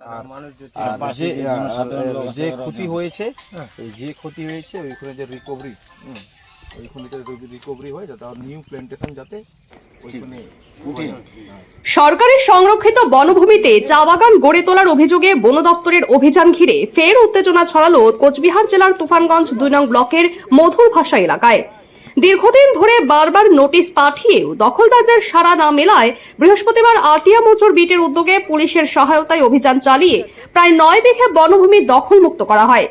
আর পাশে যে, ক্ষতি হয়েছে হ্যাঁ। যে ক্ষতি হয়েছে ওইখানে যে রিকভারি ওইখানে রিকভারি হয় যাতে নিউ প্ল্যান্টেশন যাতে সরকারের সংরক্ষিত বনভূমিতে চা বাগান গড়ে তোলার অভিযোগে বন দপ্তরের অভিযান ঘিরে ফের উত্তেজনা ছড়ালো কোচবিহার জেলার তুফানগঞ্জ দুই নং ব্লকের মধুর ভাষা এলাকায়। দীর্ঘদিন ধরে বারবার নোটিশ পাঠিয়েও দখলদারদের সাড়া না মেলায় বৃহস্পতিবার আটিয়া মোচর বিটের উদ্যোগে পুলিশের সহায়তায় অভিযান চালিয়ে প্রায় নয় বিঘা বনভূমি দখলমুক্ত করা হয়।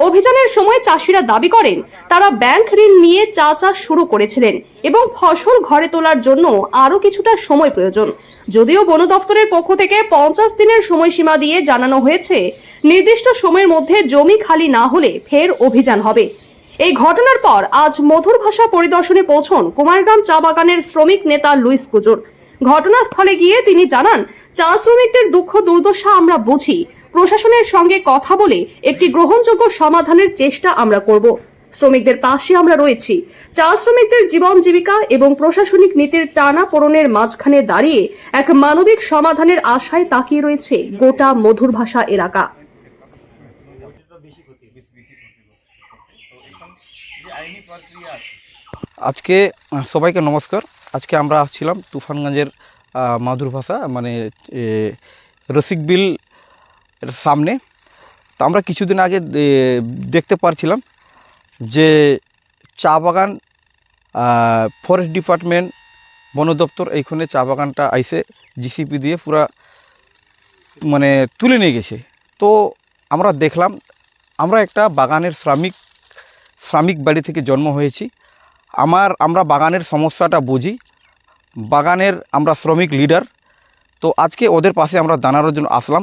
অভিযানের সময় চাষিরা দাবি করেন, তারা ব্যাংক ঋণ নিয়ে চা চাষ শুরু করেছিলেন এবং ফসল ঘরে তোলার জন্য আরও কিছুটা সময় প্রয়োজন। যদিও বন দফতরের পক্ষ থেকে পঞ্চাশ দিনের সময়সীমা দিয়ে জানানো হয়েছে, নির্দিষ্ট সময়ের মধ্যে জমি খালি না হলে ফের অভিযান হবে। এই ঘটনার পর আজ মধুর ভাষা পরিদর্শনে পৌঁছন কুমারগ্রাম চা বাগানের শ্রমিক নেতা লুইস কুজুর। ঘটনাস্থলে গিয়ে তিনি জানান, চা শ্রমিকদের দুঃখ দুর্দশা আমরা বুঝি। প্রশাসনের সঙ্গে কথা বলে একটি গ্রহণযোগ্য সমাধানের চেষ্টা আমরা করব। শ্রমিকদের পাশে আমরা রয়েছি। চা শ্রমিকদের জীবন জীবিকা এবং প্রশাসনিক নীতির টানা পোড়নের মাঝখানে দাঁড়িয়ে এক মানবিক সমাধানের আশায় তাকিয়ে রয়েছে গোটা মধুর ভাষা এলাকা। আজকে সবাইকে নমস্কার। আজকে আমরা আসছিলাম তুফানগঞ্জের মাদুর ভাষা মানে এ, রসিক বিল এর সামনে। তো আমরা কিছুদিন আগে দেখতে পারছিলাম যে চা বাগান ফরেস্ট ডিপার্টমেন্ট বন দপ্তর এইখানে চা বাগানটা আইসে জিসিপি দিয়ে পুরা মানে তুলে নিয়ে গেছে। তো আমরা দেখলাম আমরা একটা বাগানের শ্রমিক শ্রমিক বাড়ি থেকে জন্ম হয়েছি। আমার, আমরা বাগানের সমস্যাটা বুঝি। বাগানের আমরা শ্রমিক লিডার। তো আজকে ওদের পাশে আমরা দাঁড়ানোর জন্য আসলাম।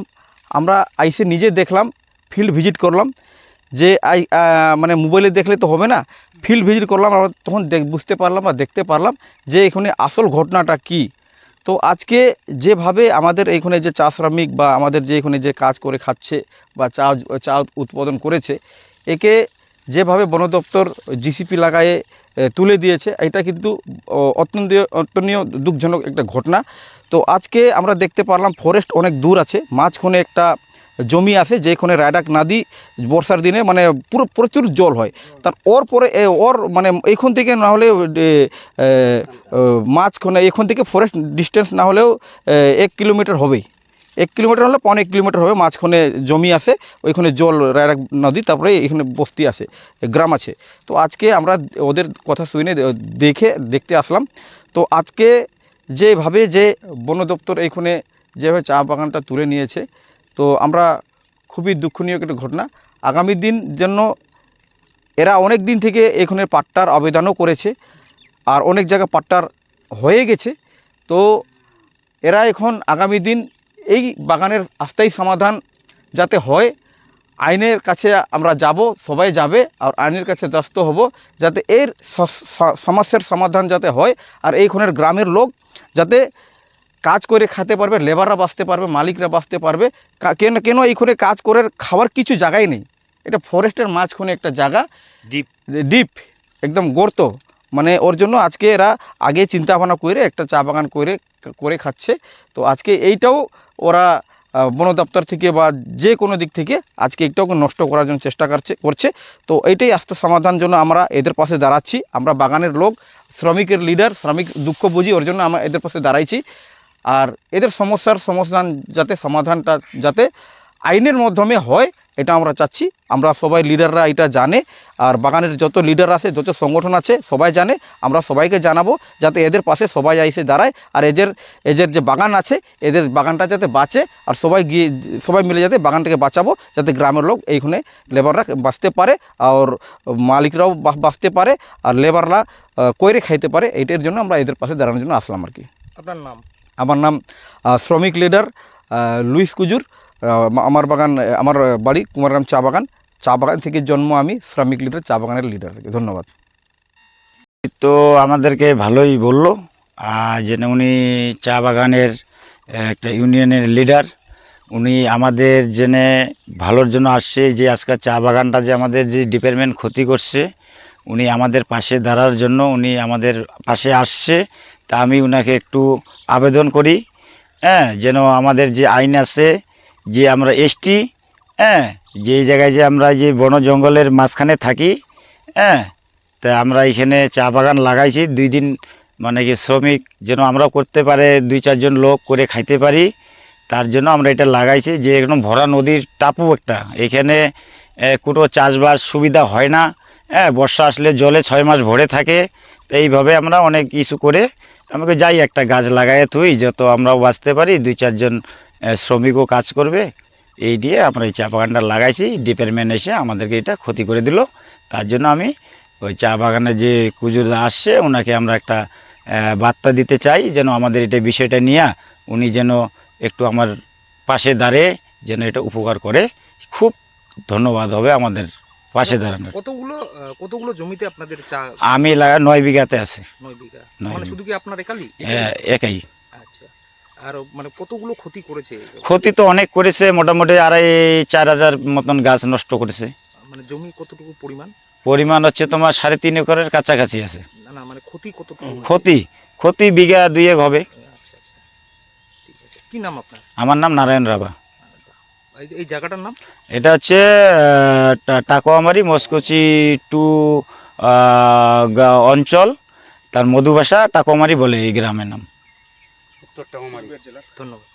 আমরা আইসে নিজে দেখলাম ফিল্ড ভিজিট করলাম। যে আই মানে মোবাইলে দেখলে তো হবে না। ফিল্ড ভিজিট করলাম, আমরা তখন বুঝতে পারলাম বা দেখতে পারলাম যে এখানে আসল ঘটনাটা কি। তো আজকে যেভাবে আমাদের এইখানে যে চা শ্রমিক বা আমাদের যে এখানে যে কাজ করে খাচ্ছে বা চা চা উৎপাদন করেছে, একে যেভাবে বন দপ্তর জিসিপি লাগায়ে তুলে দিয়েছে, এটা কিন্তু অত্যন্ত, অত্যনীয় দুঃখজনক একটা ঘটনা। তো আজকে আমরা দেখতে পারলাম ফরেস্ট অনেক দূর আছে, মাঝখানে একটা জমি আছে, যেখানে রায়ডাক নদী বর্ষার দিনে মানে পুরো, প্রচুর জল হয়। তার ওর পরে ওর মানে এইখান থেকে না হলে মাঝখানে এখান থেকে ফরেস্ট ডিস্টেন্স না হলেও এক কিলোমিটার হবেই। এক কিলোমিটার হলে পনেরো এক কিলোমিটার হবে, মাঝখানে জমি আছে, ওইখানে জল রায়রাক নদী, তারপরে এখানে বস্তি আছে, গ্রাম আছে। তো আজকে আমরা ওদের কথা শুনে দেখে, দেখতে আসলাম। তো আজকে যেভাবে যে বন দপ্তর এইখানে যেভাবে চা বাগানটা তুলে নিয়েছে, তো আমরা খুবই দুঃখনীয় একটা ঘটনা। আগামী দিন জন্য এরা অনেক দিন থেকে এখানে পাট্টার আবেদনও করেছে, আর অনেক জায়গা পাট্টার হয়ে গেছে। তো এরা এখন আগামী দিন এই বাগানের আস্থায়ী সমাধান যাতে হয় আইনের কাছে আমরা যাব সবাই যাবে আর আইনের কাছে দ্রস্ত হব যাতে এর সমস্যার সমাধান যাতে হয় আর এইখানের গ্রামের লোক যাতে কাজ করে খেতে পারবে লেবাররা বাঁচতে পারবে মালিকরা বাঁচতে পারবে। কেন কেন এইখানে কাজ করে খাওয়ার কিছু জায়গাই নেই? এটা ফরেস্টের মাঝখানে একটা জায়গা। ডিপ। ডিপ একদম গর্ত। মানে ওর জন্য আজকে এরা আগে চিন্তা ভাবনা করে একটা চা বাগান করে করে খাচ্ছে। তো আজকে এইটাও ওরা বন দপ্তর থেকে বা যে কোনো দিক থেকে আজকে একটাও নষ্ট করার জন্য চেষ্টা করছে করছে। তো এইটাই আস্তে সমাধান জন্য আমরা এদের পাশে দাঁড়াচ্ছি। আমরা বাগানের লোক, শ্রমিকের লিডার শ্রমিক দুঃখ বুঝি, ওর জন্য আমরা এদের পাশে দাঁড়াইছি। আর এদের সমস্যার সমাধান যাতে, সমাধানটা যাতে আইনের মাধ্যমে হয় এটা আমরা চাচ্ছি। আমরা সবাই লিডাররা এটা জানে। আর বাগানের যত লিডার আছে যত সংগঠন আছে সবাই জানে। আমরা সবাইকে জানাব যাতে এদের পাশে সবাই এসে দাঁড়ায়। আর এদের এদের যে বাগান আছে এদের বাগানটা যাতে বাঁচে। আর সবাই গিয়ে সবাই মিলে যাতে বাগানটাকে বাঁচাবো যাতে গ্রামের লোক এইখানে লেবাররা বাঁচতে পারে। আর মালিকরাও বাঁচতে পারে। আর লেবাররা কইরে খাইতে পারে। এইটার জন্য আমরা এদের পাশে দাঁড়ানোর জন্য আসলাম আর কি। আপনার নাম? আমার নাম শ্রমিক লিডার লুইস কুজুর। আমার বাগান, আমার বাড়ি কুমারগ্রাম চা বাগান। চা বাগান থেকে জন্ম আমি শ্রমিক লিডার চা বাগানের লিডার ধন্যবাদ। তো আমাদেরকে ভালোই বলল। যেন উনি চা বাগানের একটা ইউনিয়নের লিডার উনি আমাদের জেনে ভালোর জন্য আসছে, যে আজকাল চা বাগানটা যে আমাদের যে ডিপার্টমেন্ট ক্ষতি করছে, উনি আমাদের পাশে দাঁড়ার জন্য উনি আমাদের পাশে আসছে। তা আমি উনাকে একটু আবেদন করি। হ্যাঁ যেন আমাদের যে আইন আছে যে আমরা এসটি হ্যাঁ? যে জায়গায় যে আমরা যে বন জঙ্গলের মাঝখানে থাকি হ্যাঁ? তা আমরা এখানে চা বাগান লাগাইছি। দুই দিন মানে কি শ্রমিক যেন আমরাও করতে পারে, দুই চারজন লোক করে খাইতে পারি। তার জন্য আমরা এটা লাগাইছি যে একদম ভরা নদীর টাপু একটা। এখানে কোনো চাষবাস সুবিধা হয় না। হ্যাঁ বর্ষা আসলে জলে ছয় মাস ভরে থাকে। এইভাবে আমরা অনেক কিছু করে আমাকে যাই একটা গাছ লাগাই তুই যত আমরাও বাঁচতে পারি, দুই চারজন শ্রমিকও কাজ করবে। এই দিয়ে আমরা এই চা বাগানটা লাগাইছি। ডিপার্টমেন্ট এসে আমাদেরকে এটা ক্ষতি করে দিল। তার জন্য আমি ওই চা বাগানে যে কুজুরদা আসছে ওনাকে আমরা একটা বার্তা দিতে চাই যেন আমাদের এটা বিষয়টা নিয়ে উনি যেন একটু আমার পাশে দাঁড়িয়ে যেন এটা উপকার করে। খুব ধন্যবাদ হবে আমাদের পাশে দাঁড়ানোর। কতগুলো কতগুলো জমিতে আপনাদের চা আমি লাগা নয় বিঘাতে আছে। নয় বিঘা। মানে। শুধু কি আপনার হ্যাঁ, একাই। আচ্ছা আর মানে কতগুলো ক্ষতি করেছে? ক্ষতি তো অনেক করেছে মোটামুটি আড়াই চার হাজার মতন গাছ নষ্ট করেছে। মানে জমি কতটুকু পরিমাণ? পরিমাণ হচ্ছে তোমার সাড়ে তিন একরের কাছাকাছি আছে। না না মানে ক্ষতি কতটুকু ক্ষতি ক্ষতি বিঘা দুয়েক হবে। আচ্ছা আচ্ছা। ঠিক আছে। কি নাম আপনার? আমার নাম নারায়ণ রাভা। এই- জায়গাটার নাম? এটা হচ্ছে টাকোয়ামারি মস্কোচি টু অঞ্চল তার মধুভাষা টাকোয়ামারি বলে এই গ্রামের নাম। ধন্যবাদ।